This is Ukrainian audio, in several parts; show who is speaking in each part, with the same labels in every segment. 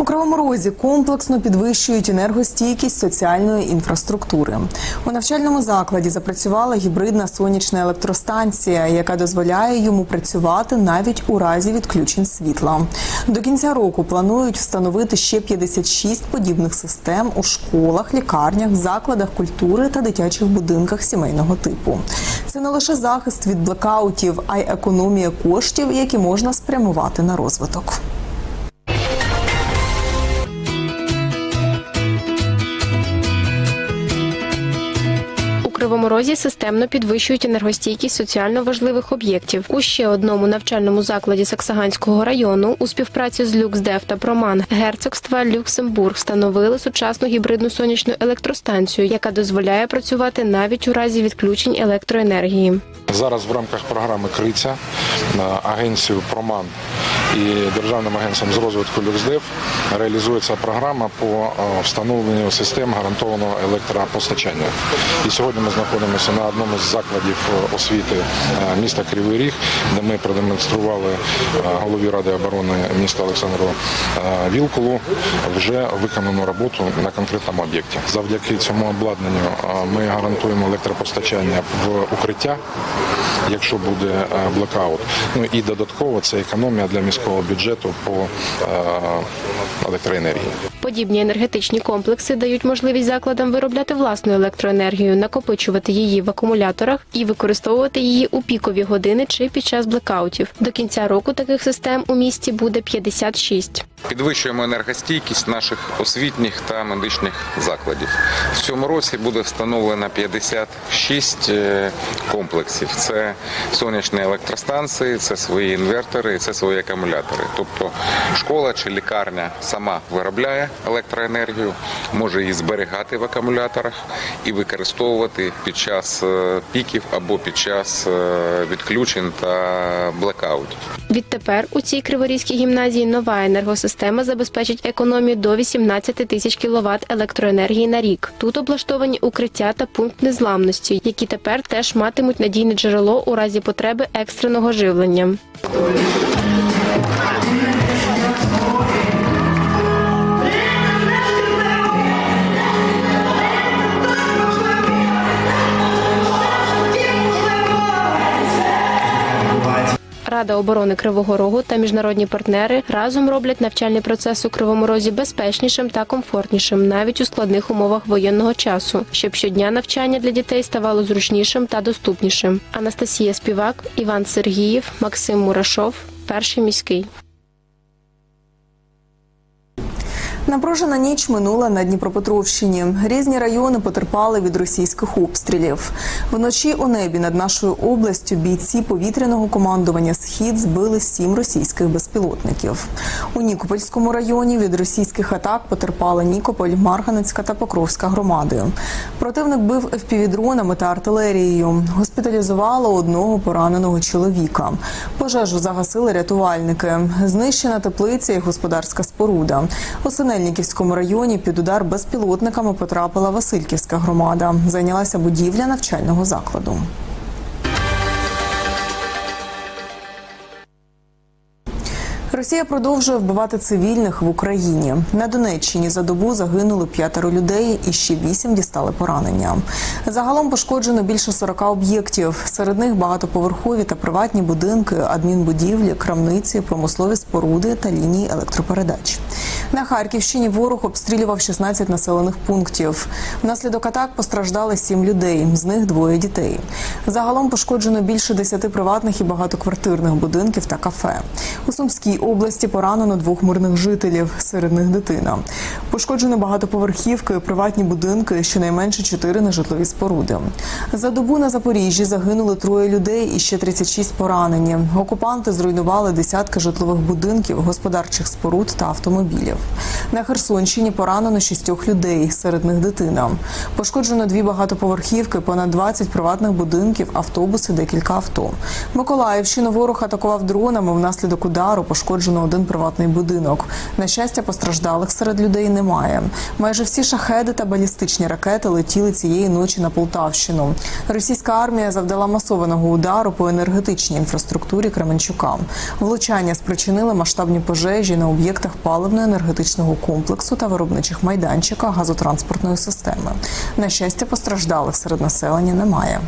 Speaker 1: У Кривому Розі комплексно підвищують енергостійкість соціальної інфраструктури. У навчальному закладі запрацювала гібридна сонячна електростанція, яка дозволяє йому працювати навіть у разі відключень світла. До кінця року планують встановити ще 56 подібних систем у школах, лікарнях, закладах культури та дитячих будинках сімейного типу. Це не лише захист від блекаутів, а й економія коштів, які можна спрямувати на розвиток.
Speaker 2: Кривому Розі системно підвищують енергостійкість соціально важливих об'єктів. У ще одному навчальному закладі Саксаганського району у співпраці з Люксдев та Проман герцогства Люксембург встановили сучасну гібридну сонячну електростанцію, яка дозволяє працювати навіть у разі відключень електроенергії.
Speaker 3: Зараз в рамках програми Криця агенцію Проман і Державним агентством з розвитку Люксдев реалізується програма по е, встановленню систем гарантованого електропостачання. І сьогодні ми знаходимося на одному з закладів е, освіти е, міста Кривий Ріг, де ми продемонстрували голові Ради оборони міста Олександру Вілкулу вже виконану роботу на конкретному об'єкті. Завдяки цьому обладнанню ми гарантуємо електропостачання в укриття якщо буде блекаут. Ну і додатково це економія для міського бюджету по е, електроенергії.
Speaker 2: Подібні енергетичні комплекси дають можливість закладам виробляти власну електроенергію, накопичувати її в акумуляторах і використовувати її у пікові години чи під час блекаутів. До кінця року таких систем у місті буде 56.
Speaker 4: Підвищуємо енергостійкість наших освітніх та медичних закладів. В цьому році буде встановлено 56 е, комплексів. Це сонячні електростанції, це свої інвертори, це свої акумулятори. Тобто школа чи лікарня сама виробляє електроенергію, може її зберігати в акумуляторах і використовувати під час е, піків або під час е, відключень та блекаутів.
Speaker 2: Відтепер у цій криворізькій гімназії нова енергосистема забезпечить економію до 18 тисяч кіловат електроенергії на рік. Тут облаштовані укриття та пункт незламності, які тепер теж матимуть надійне джерело у разі потреби екстреного живлення. Рада оборони Кривого Рогу та міжнародні партнери разом роблять навчальний процес у Кривому Розі безпечнішим та комфортнішим, навіть у складних умовах воєнного часу, щоб щодня навчання для дітей ставало зручнішим та доступнішим. Анастасія Співак, Іван Сергіїв, Максим Мурашов, перший міський.
Speaker 1: Напружена ніч минула на Дніпропетровщині. Різні райони потерпали від російських обстрілів. Вночі у небі над нашою областю бійці повітряного командування Схід збили сім російських безпілотників. У Нікопольському районі від російських атак потерпали Нікополь, Марганецька та Покровська громади. Противник бив FPV-дронами та артилерією. Госпіталізувало одного пораненого чоловіка. Пожежу загасили рятувальники. Знищена теплиця і господарська споруда. У Синельниківському районі під удар безпілотниками потрапила Васильківська громада. Зайнялася будівля навчального закладу. Росія продовжує вбивати цивільних в Україні. На Донеччині за добу загинули п'ятеро людей і ще вісім дістали поранення. Загалом пошкоджено більше 40 об'єктів. Серед них багатоповерхові та приватні будинки, адмінбудівлі, крамниці, промислові споруди та лінії електропередач. На Харківщині ворог обстрілював 16 населених пунктів. Внаслідок атак постраждали 7 людей, з них двоє дітей. Загалом пошкоджено більше 10 приватних і багатоквартирних будинків та кафе. У Сумській області поранено двох мирних жителів, серед них дитина. Пошкоджено багатоповерхівки, приватні будинки, щонайменше 4 нежитлові споруди. За добу на Запоріжжі загинули троє людей і ще 36 поранені. Окупанти зруйнували десятки житлових будинків, господарчих споруд та автомобілів. На Херсонщині поранено шістьох людей, серед них дитина. Пошкоджено дві багатоповерхівки, понад 20 приватних будинків, автобуси, декілька авто. Миколаївщину ворог атакував дронами. Внаслідок удару пошкоджено пошкоджено один приватний будинок. На щастя, постраждалих серед людей немає. Майже всі шахеди та балістичні ракети летіли цієї ночі на Полтавщину. Російська армія завдала масованого удару по енергетичній інфраструктурі Кременчука. Влучання спричинили масштабні пожежі на об'єктах паливно-енергетичного комплексу та виробничих майданчиках газотранспортної системи. На щастя, постраждалих серед населення немає.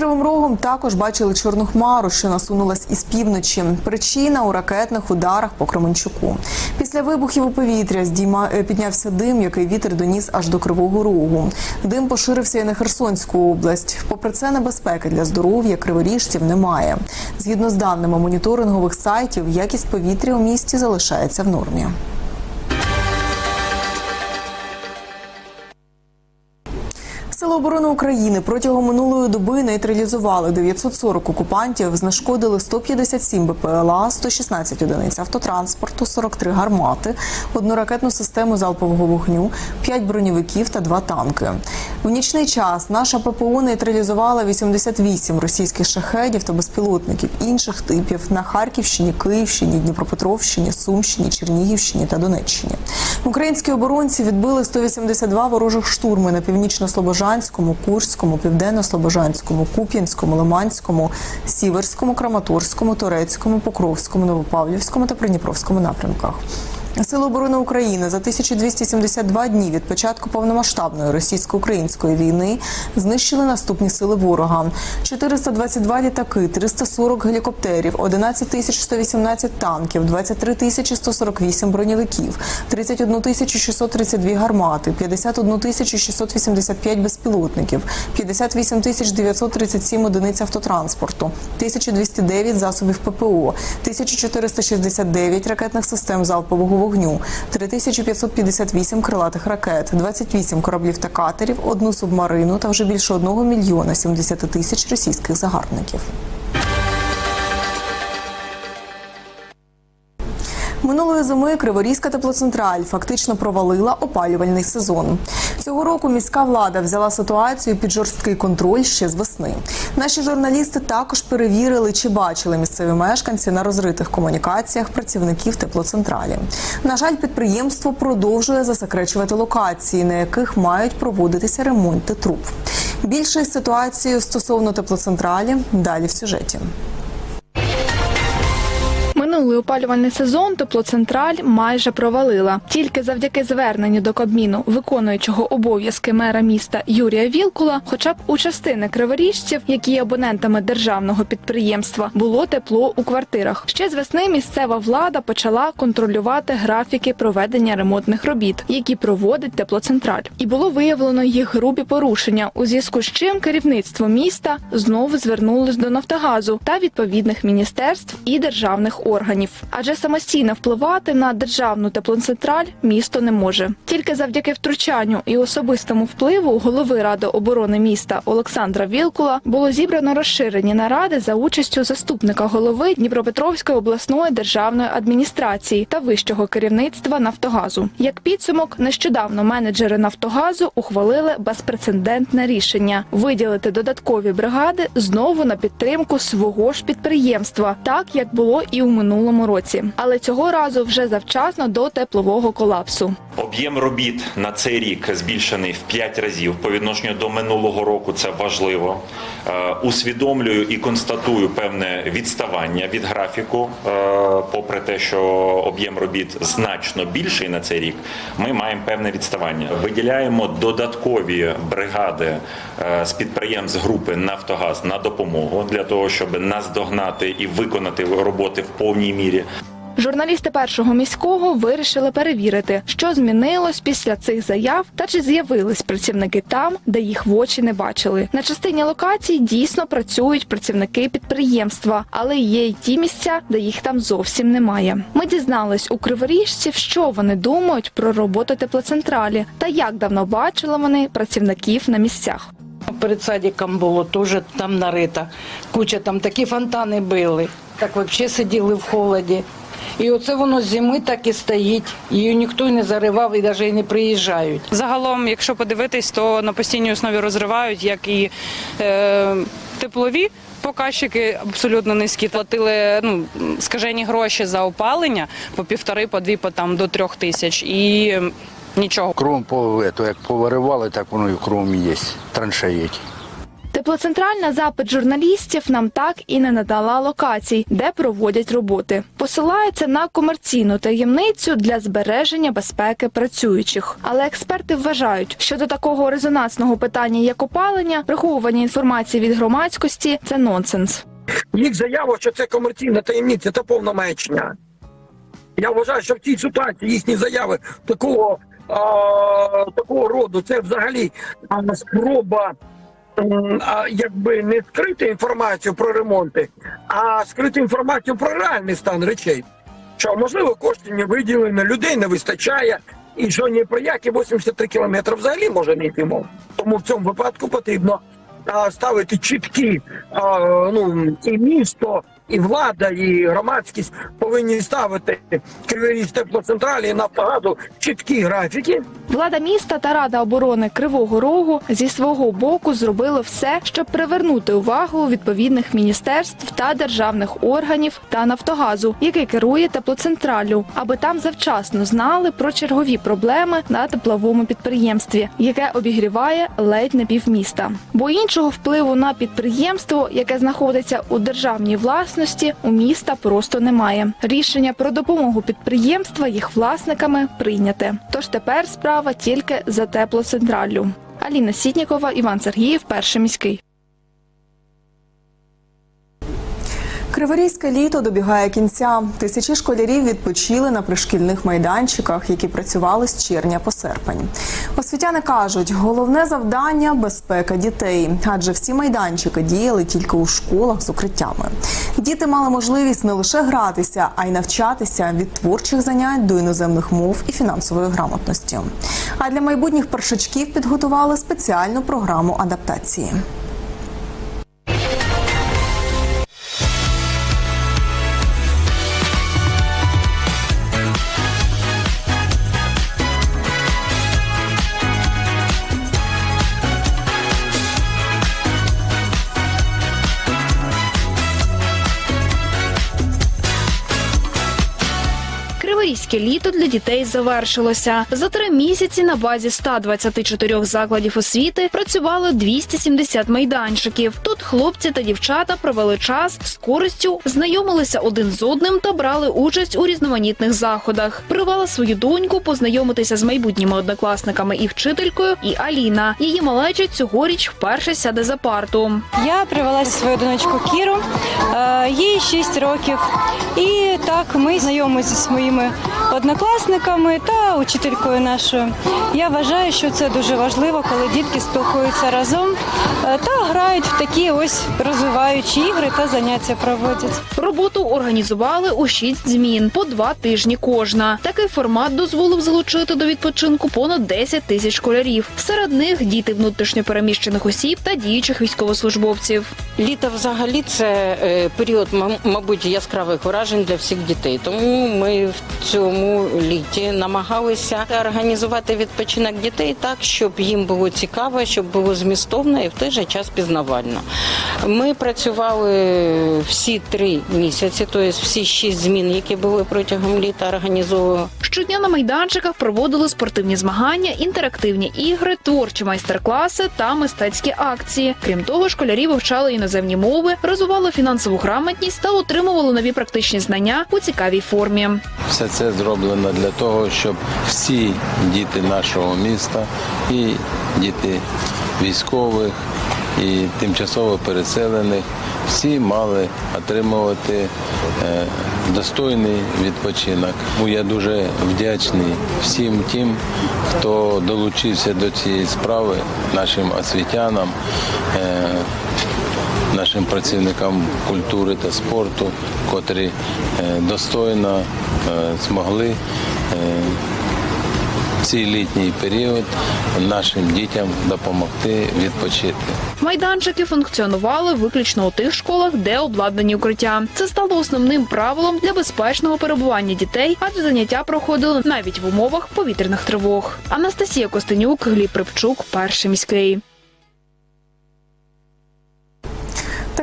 Speaker 1: Кривим Рогом також бачили чорну хмару, що насунулась із півночі. Причина у ракетних ударах по Кременчуку. Після вибухів у повітря здійма... е, піднявся дим, який вітер доніс аж до Кривого Рогу. Дим поширився і на Херсонську область. Попри це, небезпеки для здоров'я криворіжців немає. Згідно з даними моніторингових сайтів, якість повітря у місті залишається в нормі. Сили оборони України протягом минулої доби нейтралізували 940 окупантів, знешкодили 157 БПЛА, 116 одиниць автотранспорту, 43 гармати, одну ракетну систему залпового вогню, 5 броньовиків та 2 танки. В нічний час наша ППО нейтралізувала 88 російських шахедів та безпілотників інших типів на Харківщині, Київщині, Дніпропетровщині, Сумщині, Чернігівщині та Донеччині. Українські оборонці відбили 182 ворожих штурми на північно-слобожанському, Курському, південно-слобожанському, Куп'янському, Лиманському, Сіверському, Краматорському, Турецькому, Покровському, Новопавлівському та Придніпровському напрямках. Сили оборони України за 1272 дні від початку повномасштабної російсько-української війни знищили наступні сили ворога: 422 літаки, 340 гелікоптерів, 11 тисяч 118 танків, 23 тисячі 148 броньовиків, 31 тисячу 632 гармати, 51 тисячу 685 безпілотників, 58 тисяч 937 одиниць автотранспорту, 1209 засобів ППО, 1469 ракетних систем залпового вогню, 3558 крилатих ракет, 28 кораблів та катерів, одну субмарину та вже більше 1 мільйона 70 тисяч російських загарбників. Минулої зими Криворізька теплоцентраль фактично провалила опалювальний сезон. Цього року міська влада взяла ситуацію під жорсткий контроль ще з весни. Наші журналісти також перевірили, чи бачили місцеві мешканці на розритих комунікаціях працівників теплоцентралі. На жаль, підприємство продовжує засекречувати локації, на яких мають проводитися ремонти труб. Більше із ситуацією стосовно теплоцентралі далі в сюжеті.
Speaker 5: Минулий опалювальний сезон теплоцентраль майже провалила. Тільки завдяки зверненню до Кабміну виконуючого обов'язки мера міста Юрія Вілкула, хоча б у частини криворіжців, які є абонентами державного підприємства, було тепло у квартирах. Ще з весни місцева влада почала контролювати графіки проведення ремонтних робіт, які проводить теплоцентраль. І було виявлено їх грубі порушення, у зв'язку з чим керівництво міста знову звернулось до Нафтогазу та відповідних міністерств і державних органів. Адже самостійно впливати на державну теплоцентраль місто не може. Тільки завдяки втручанню і особистому впливу голови ради оборони міста Олександра Вілкула було зібрано розширені наради за участю заступника голови Дніпропетровської обласної державної адміністрації та вищого керівництва Нафтогазу. Як підсумок, нещодавно менеджери Нафтогазу ухвалили безпрецедентне рішення виділити додаткові бригади знову на підтримку свого ж підприємства, так як було і у минулому році. Але цього разу вже завчасно до теплового колапсу.
Speaker 6: Об'єм робіт на цей рік збільшений в 5 разів по відношенню до минулого року. Це важливо. Е, Усвідомлюю і констатую певне відставання від графіку. Е, Попри те, що об'єм робіт значно більший на цей рік, ми маємо певне відставання. Виділяємо додаткові бригади е, з підприємств групи Нафтогаз на допомогу для того, щоб наздогнати і виконати роботи в повній мірі.
Speaker 5: Журналісти першого міського вирішили перевірити, що змінилось після цих заяв та чи з'явились працівники там, де їх в очі не бачили. На частині локацій дійсно працюють працівники підприємства, але є й ті місця, де їх там зовсім немає. Ми дізнались у криворіжців, що вони думають про роботу теплоцентралі та як давно бачили вони працівників на місцях.
Speaker 7: Перед садиком було теж там нарита. Куча там такі фонтани били. Так взагалі сиділи в холоді. І оце воно з зими так і стоїть. Її ніхто не заривав і навіть не приїжджають.
Speaker 8: Загалом, якщо подивитись, то на постійній основі розривають, як і е, теплові показчики абсолютно низькі. Платили ну, скажені гроші за опалення по півтори, по дві, по там до трьох тисяч. І нічого.
Speaker 9: Кром по ето, як повиривали, так воно і в крові є. Траншеї. Ті.
Speaker 5: Теплоцентраль на запит журналістів нам так і не надала локацій, де проводять роботи. Посилається на комерційну таємницю для збереження безпеки працюючих. Але експерти вважають, що до такого резонансного питання, як опалення, приховування інформації від громадськості це нонсенс.
Speaker 10: їх заява, що це комерційна таємниця, це повна маячня. Я вважаю, що в цій ситуації їхні заяви такого, а, такого роду це взагалі спроба якби не скрити інформацію про ремонти, а скрити інформацію про реальний стан речей. Що можливо коштів не виділено, людей не вистачає, і що ні про які 83 кілометри взагалі може не йти мов. Тому в цьому випадку потрібно а, ставити чіткі а, ну і місто, і влада, і громадськість повинні ставити Кривий теплоцентралі і Нафтогазу чіткі графіки.
Speaker 5: Влада міста та Рада оборони Кривого Рогу зі свого боку зробили все, щоб привернути увагу відповідних міністерств та державних органів та Нафтогазу, який керує теплоцентраллю, аби там завчасно знали про чергові проблеми на тепловому підприємстві, яке обігріває ледь не півміста. Бо іншого впливу на підприємство, яке знаходиться у державній власності, у міста просто немає. Рішення про допомогу підприємства їх власниками прийняте. Тож тепер справа тільки за теплоцентраллю. Аліна Сітнікова, Іван Сергіїв, перший міський.
Speaker 1: Криворізьке літо добігає кінця. Тисячі школярів відпочили на пришкільних майданчиках, які працювали з червня по серпень. Освітяни кажуть, головне завдання безпека дітей, адже всі майданчики діяли тільки у школах з укриттями. Діти мали можливість не лише гратися, а й навчатися від творчих занять до іноземних мов і фінансової грамотності. А для майбутніх першачків підготували спеціальну програму адаптації.
Speaker 11: Криворізьке літо для дітей завершилося. За три місяці на базі 124 закладів освіти працювало 270 майданчиків. Тут хлопці та дівчата провели час з користю, знайомилися один з одним та брали участь у різноманітних заходах. Привела свою доньку познайомитися з майбутніми однокласниками і вчителькою. І Аліна. Її малеча цьогоріч вперше сяде за парту.
Speaker 12: Я привела свою донечку Кіру, е, їй 6 років. І так ми знайомимося зі America. Однокласниками та учителькою нашою. Я вважаю, що це дуже важливо, коли дітки спілкуються разом е, та грають в такі ось розвиваючі ігри та заняття проводять.
Speaker 11: Роботу організували у шість змін по два тижні кожна. Такий формат дозволив залучити до відпочинку понад 10 тисяч школярів. Серед них діти внутрішньопереміщених осіб та діючих військовослужбовців.
Speaker 7: Літо взагалі це е, період, мабуть, яскравих вражень для всіх дітей. Тому ми в цьому літі намагалися організувати відпочинок дітей так, щоб їм було цікаво, щоб було змістовно і в той же час пізнавально. Ми працювали всі три місяці, тобто всі шість змін, які були протягом літа, організовували.
Speaker 11: Щодня на майданчиках проводили спортивні змагання, інтерактивні ігри, творчі майстер-класи та мистецькі акції. Крім того, школярі вивчали іноземні мови, розвивали фінансову грамотність та отримували нові практичні знання у цікавій формі.
Speaker 13: Все це зроблено для того, щоб всі діти нашого міста і діти військових, і тимчасово переселених, всі мали отримувати е, достойний відпочинок. Я дуже вдячний всім тим, хто долучився до цієї справи, нашим освітянам. Нашим працівникам культури та спорту, котрі е, достойно е, змогли е, цей літній період нашим дітям допомогти відпочити.
Speaker 11: Майданчики функціонували виключно у тих школах, де обладнані укриття. Це стало основним правилом для безпечного перебування дітей, адже заняття проходили навіть в умовах повітряних тривог. Анастасія Костенюк, Гліб Рибчук, перший міський.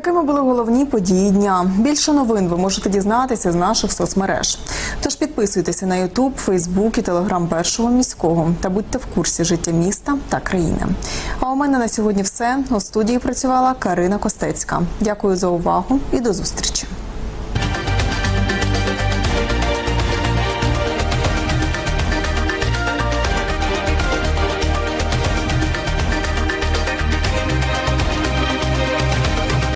Speaker 1: Такими були головні події дня. Більше новин ви можете дізнатися з наших соцмереж. Тож підписуйтеся на Ютуб, Фейсбук і Телеграм першого міського та будьте в курсі життя міста та країни. А у мене на сьогодні все. У студії працювала Карина Костецька. Дякую за увагу і до зустрічі.